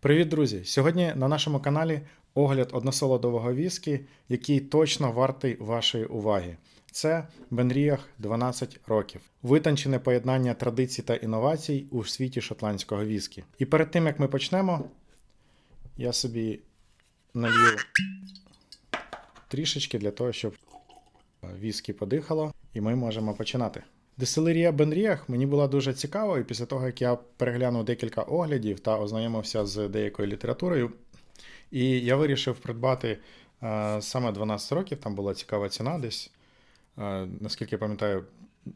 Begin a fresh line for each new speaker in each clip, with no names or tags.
Привіт, друзі! Сьогодні на нашому каналі огляд односолодового віскі, який точно вартий вашої уваги. Це Бенріях 12 років. Витончене поєднання традицій та інновацій у світі шотландського віскі. І перед тим як ми почнемо, я собі налью трішечки для того, щоб віскі подихало, і ми можемо починати. Дистилерія Бенріях мені була дуже цікава, і після того, як я переглянув декілька оглядів та ознайомився з деякою літературою, і я вирішив придбати е, саме 12 років, там була цікава ціна десь, е, наскільки я пам'ятаю,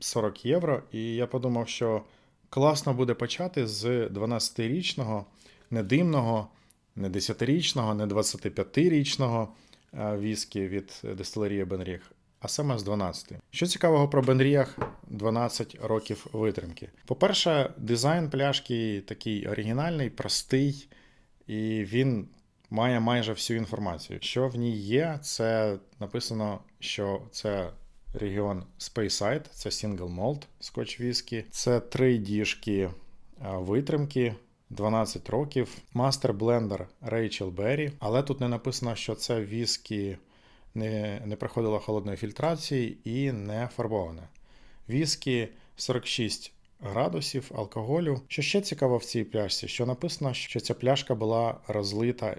40 євро. І я подумав, що класно буде почати з 12-річного, не димного, не 10-річного, не 25-річного е, віскі від дистилерії Бенріях, а саме з 12. Що цікавого про Бенріях 12 років витримки? По-перше, дизайн пляшки такий оригінальний, простий, і він має майже всю інформацію. Що в ній є, це написано, що це регіон Speyside, це Single Malt Scotch Whisky, це три діжки витримки. 12 років, мастер блендер Rachel Berry, але тут не написано, що це віскі не, не проходило холодної фільтрації і не фарбоване. Віскі 46 градусів алкоголю. Що ще цікаво в цій пляшці, що написано, що ця пляшка була розлита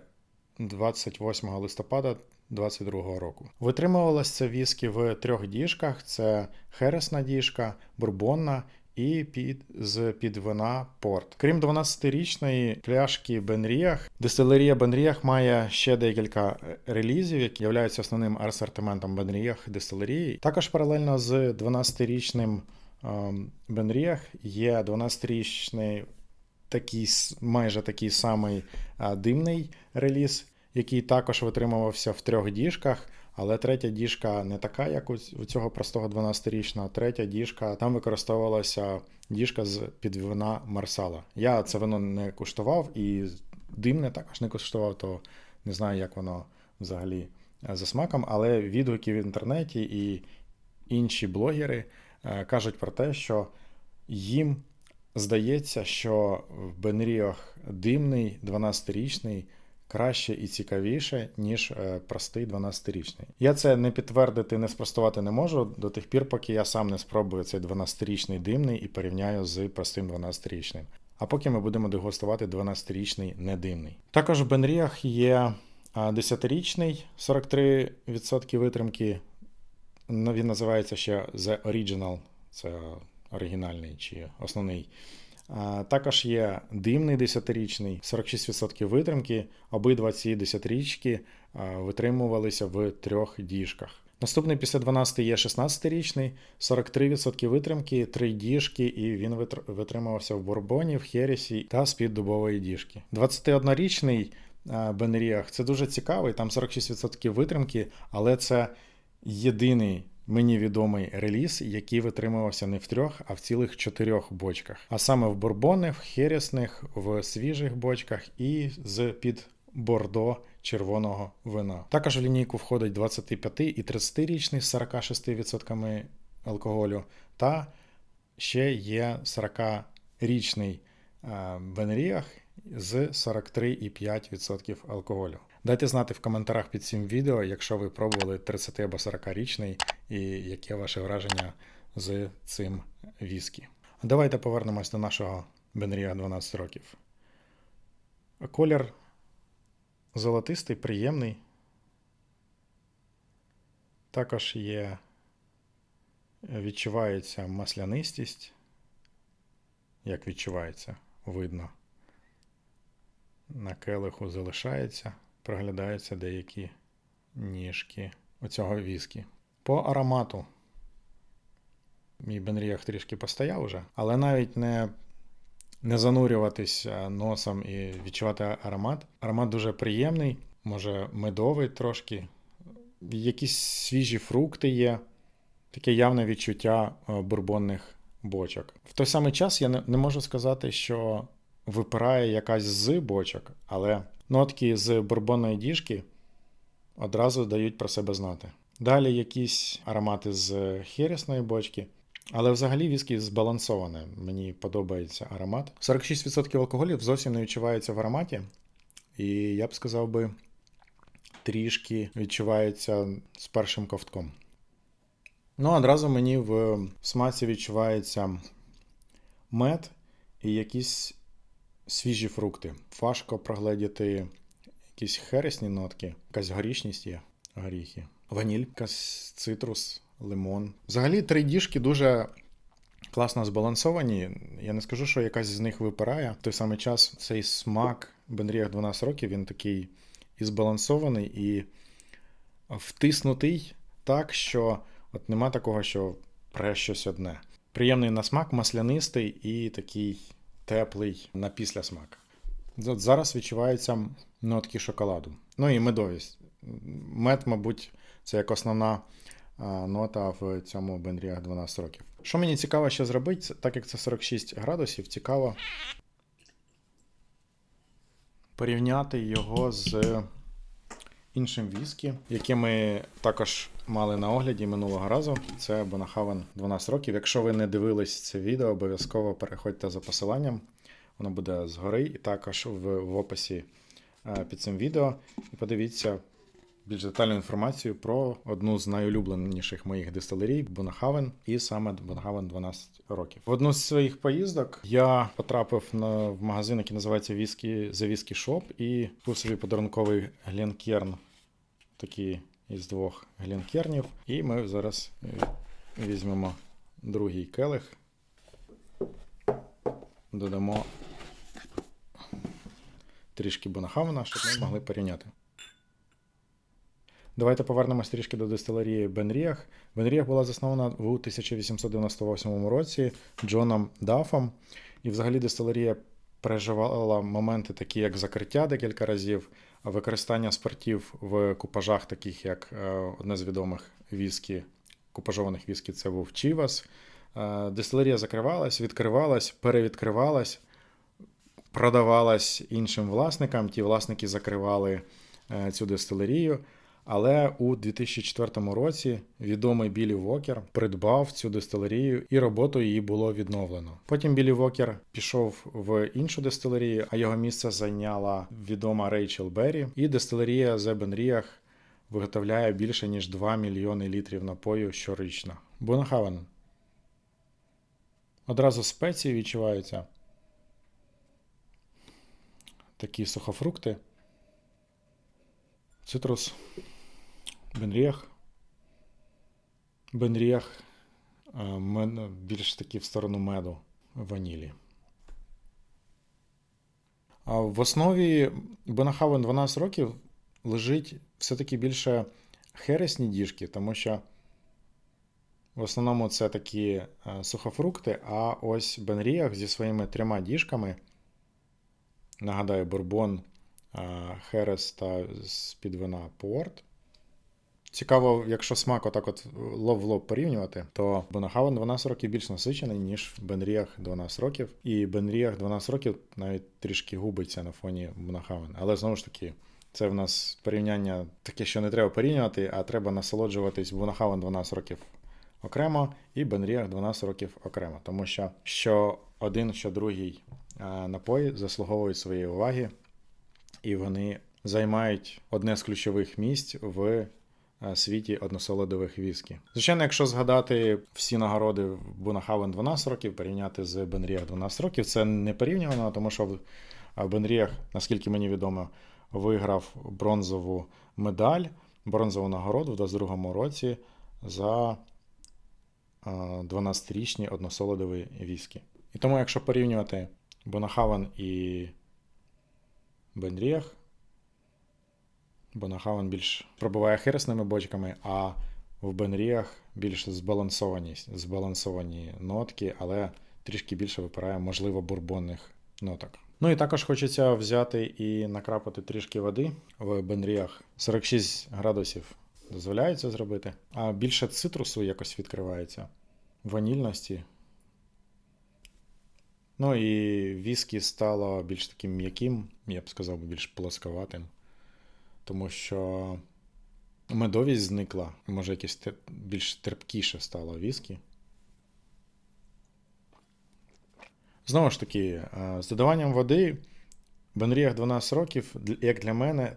28 листопада 2022 року. Витримувалось це віскі в трьох діжках: це хересна діжка, бурбонна і під з під вина порт. Крім 12-річної пляшки Бенріях, дистилерія Бенріях має ще декілька релізів, які являються основним асортиментом Бенріях дистилерії. Також паралельно з 12-річним ем, Бенріях є 12-річний такий майже такий самий а, димний реліз, який також витримувався в трьох діжках. Але третя діжка не така, як у ць- цього простого 12-річного. Третя діжка там використовувалася діжка з під вина Марсала. Я це вино не куштував і димне також не куштував, то не знаю, як воно взагалі е, за смаком. Але відгуки в інтернеті і інші блогери е, кажуть про те, що їм здається, що в Бенріях димний 12-річний краще і цікавіше, ніж е, простий 12-річний. Я це не підтвердити, не спростувати не можу до тих пір, поки я сам не спробую цей 12-річний димний і порівняю з простим 12-річним. А поки ми будемо дегустувати 12-річний недимний. Також в Бенріях є 10-річний 43% витримки. Він називається ще The Original, це оригінальний чи основний. Також є димний 10-річний, 46% витримки. Обидва ці 10-річки витримувалися в трьох діжках. Наступний після 12 є 16-річний, 43% витримки, 3 діжки, і він витр- витримувався в бурбоні, в хересі та з-під дубової діжки. 21-річний Бенріах це дуже цікавий, там 46% витримки, але це єдиний мені відомий реліз, який витримувався не в трьох, а в цілих чотирьох бочках. А саме в бурбонних, в хересних, в свіжих бочках і з під бордо червоного вина. Також в лінійку входить 25 і 30-річний з 46% алкоголю, та ще є 40-річний е, Бенріах з 43,5% алкоголю. Дайте знати в коментарях під цим відео, якщо ви пробували 30 або 40-річний, і яке ваше враження з цим віскі. Давайте повернемось до нашого Бенріа 12 років. Колір золотистий, приємний. Також є, відчувається маслянистість. Як відчувається, видно. На келиху залишається, проглядаються деякі ніжки оцього віскі. По аромату. Мій Бенріях трішки постояв уже, але навіть не, не занурюватись е, носом і відчувати аромат. Аромат дуже приємний, може медовий трошки. Якісь свіжі фрукти є, таке явне відчуття е, бурбонних бочок. В той самий час я не, не можу сказати, що випирає якась з бочок, але нотки з бурбонної діжки одразу дають про себе знати. Далі якісь аромати з хересної бочки. Але взагалі віскі збалансоване. Мені подобається аромат. 46% алкоголю зовсім не відчувається в ароматі. і я б сказав би, трішки відчувається з першим ковтком. Ну, одразу мені в смаці відчувається мед і якісь свіжі фрукти. Важко прогледіти якісь хересні нотки, якась горішність є, горіхи, ваніль, якась цитрус, лимон. Взагалі, три діжки дуже класно збалансовані. Я не скажу, що якась з них випирає. В той самий час цей смак Бенріях 12 років він такий і збалансований, і втиснутий так, що от нема такого, що пре щось одне. Приємний на смак, маслянистий і такий теплий на післясмак. Зараз відчуваються нотки шоколаду. Ну і медовість. Мед, мабуть, це як основна нота в цьому бендріях 12 років. Що мені цікаво ще зробити, так як це 46 градусів, цікаво порівняти його з іншим віскі, яке ми також мали на огляді минулого разу. Це Бонахавен 12 років. Якщо ви не дивились це відео, обов'язково переходьте за посиланням. Воно буде згори і також в, в описі е, під цим відео. І подивіться більш детальну інформацію про одну з найулюбленіших моїх дистилерій Бонахавен, і саме Бонахавен 12 років. В одну з своїх поїздок я потрапив на в магазин, який називається Віскі Whisky Shop, і купив собі подарунковий глінкерн, такий із двох глінкернів. І ми зараз е, візьмемо другий келих, додамо трішки Бонахавена, щоб ми могли порівняти. Давайте повернемось трішки до дистилерії Бенріах. Бенріах була заснована в 1898 році Джоном Дафом. І взагалі дистилерія переживала моменти, такі як закриття декілька разів, використання спиртів в купажах, таких як е, одне з відомих віскі, купажованих віскі це був Чівас. Е, Дистилерія закривалась, відкривалась, перевідкривалась, продавалась іншим власникам. Ті власники закривали е, цю дистилерію. Але у 2004 році відомий Білі Вокер придбав цю дистилерію і роботу її було відновлено. Потім Білі Вокер пішов в іншу дистилерію, а його місце зайняла відома Рейчел Беррі. І дистилерія Benriach виготовляє більше ніж 2 мільйони літрів напою щорічно. Бонахавен. Одразу спеції відчуваються. Такі сухофрукти. Цитрус. Бенріях. Бенріях е, більш таки в сторону меду ванілі. А в основі Бонахавен 12 років лежить все-таки більше хересні діжки, тому що в основному це такі е, сухофрукти, а ось Бенріях зі своїми трьома діжками. Нагадаю, бурбон, е, херес та з-під вина порт. Цікаво, якщо смак отак от лоб в лоб порівнювати, то Бонахавен 12 років більш насичений, ніж Бенріах 12 років. І Бенріах 12 років навіть трішки губиться на фоні Бонахавен. Але знову ж таки, це в нас порівняння таке, що не треба порівнювати, а треба насолоджуватись Бонахавен 12 років окремо і Бенріах 12 років окремо. Тому що що один, що другий напої заслуговують своєї уваги, і вони займають одне з ключових місць в світі односолодових віскі. Звичайно, якщо згадати всі нагороди Бунахавен 12 років, порівняти з Бенріах 12 років, це не порівняно, тому що в Бенріях, наскільки мені відомо, виграв бронзову медаль, бронзову нагороду в 22 році за е, 12-річні односолодові віскі. І тому, якщо порівнювати Бонахавен і Бенріях, Бонахавен більш пробиває хиресними бочками, а в Бенріях більш збалансовані, збалансовані нотки, але трішки більше випирає, можливо, бурбонних ноток. Ну і також хочеться взяти і накрапати трішки води в Бенріях. 46 градусів дозволяє це зробити, а більше цитрусу якось відкривається, ванільності. Ну і віскі стало більш таким м'яким, я б сказав, більш плосковатим тому що медовість зникла, може якесь те- більш терпкіше стало віскі. Знову ж таки, е, з додаванням води Бенріях 12 років, як для мене,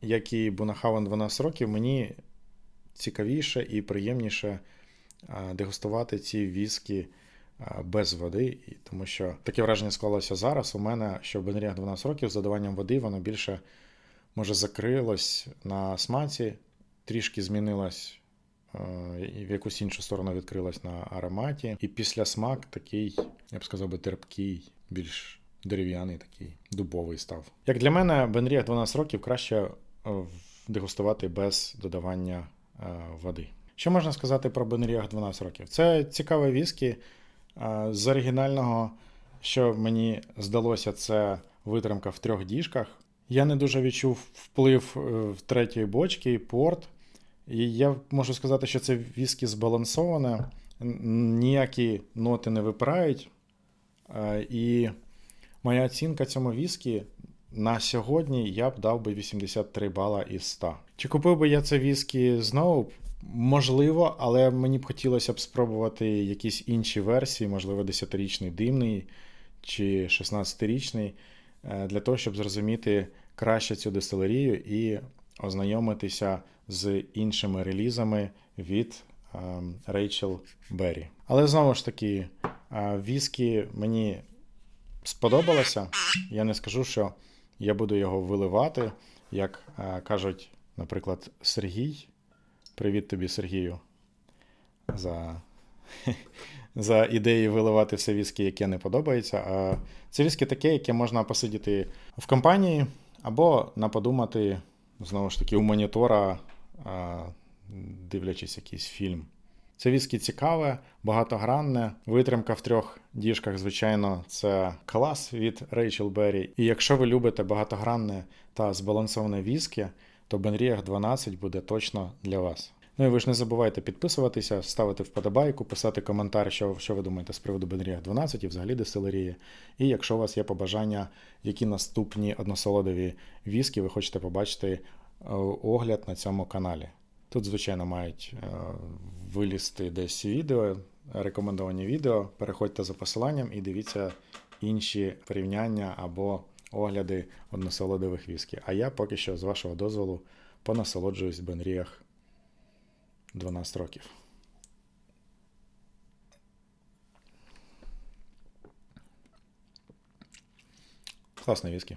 як і Бунахавен 12 років, мені цікавіше і приємніше дегустувати ці віскі без води, тому що таке враження склалося зараз. У мене, що в Бенріях 12 років з додаванням води воно більше може закрилось на смаці, трішки змінилось е, в якусь іншу сторону відкрилось на ароматі. І після смак такий, я б сказав би, терпкий, більш дерев'яний, такий дубовий став. Як для мене, Бенріях 12 років краще е, дегустувати без додавання е, води. Що можна сказати про Бенріях 12 років? Це цікаве віскі. З оригінального, що мені здалося, це витримка в трьох діжках. Я не дуже відчув вплив е, в третьої бочки, порт. І я можу сказати, що це віскі збалансоване, ніякі ноти не випирають. Е, І моя оцінка цьому віскі на сьогодні я б дав би 83 бала із 100. Чи купив би я це віскі знову? Можливо, але мені б хотілося б спробувати якісь інші версії, можливо, 10-річний димний чи 16-річний, е, для того, щоб зрозуміти краще цю дистилерію і ознайомитися з іншими релізами від Рейчел Беррі. Але знову ж таки, е, віскі мені сподобалося. Я не скажу, що я буду його виливати, як е, кажуть, наприклад, Сергій. Привіт тобі, Сергію, за, за ідею виливати все віскі, яке не подобається. А це віскі таке, яке можна посидіти в компанії або на подумати, знову ж таки, у монітора, дивлячись якийсь фільм. Це віскі цікаве, багатогранне. Витримка в трьох діжках, звичайно, це клас від Рейчел Беррі. І якщо ви любите багатогранне та збалансоване віскі, то Бенріях 12 буде точно для вас. Ну і ви ж не забувайте підписуватися, ставити вподобайку, писати коментар, що, що ви думаєте з приводу Бенріях 12 і взагалі дистилерії. І якщо у вас є побажання, які наступні односолодові віскі ви хочете побачити е, огляд на цьому каналі. Тут, звичайно, мають е, вилізти десь відео, рекомендовані відео. Переходьте за посиланням і дивіться інші порівняння або огляди односолодових віскі. А я поки що, з вашого дозволу, понасолоджуюсь в Бенріях 12 років. Класний віскі.